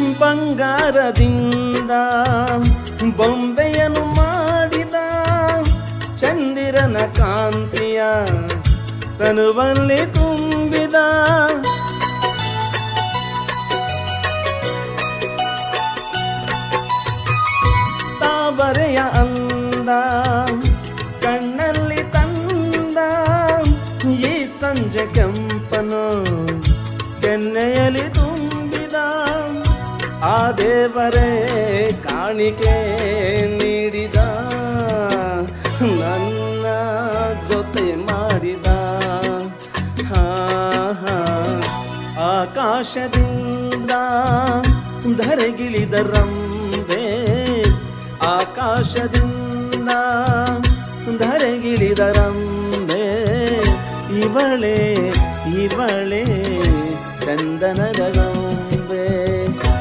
ಬಂಗಾರದಿಂದ ಬೊಂಬೆಯನ್ನು ಮಾಡಿದ ಚಂದಿರನ ಕಾಂತಿಯ ತನುವಲ್ಲಿ ತುಂಬಿದ. ತಾವರೆಯ ಅಂದ, ಕಣ್ಣಲ್ಲಿ ತಂದ ಈ ಸಂಜೆ ಕೆಂಪನು ಕೆನ್ನೆಯಲ್ಲಿ ತುಂಬಿದ. ಆ ದೇವರೇ ಕಾಣಿಕೆ ನೀಡಿದ ನನ್ನ ಜೊತೆ ಮಾಡಿದ ಹಾ ಹಾ ಆಕಾಶದಿಂದ ಧರೆಗಿಳಿದ ರಂಬೆ ಆಕಾಶದಿಂದ ಧರೆಗಿಳಿದ ರಂಬೆ ಇವಳೇ ಇವಳೇ ಚಂದನದ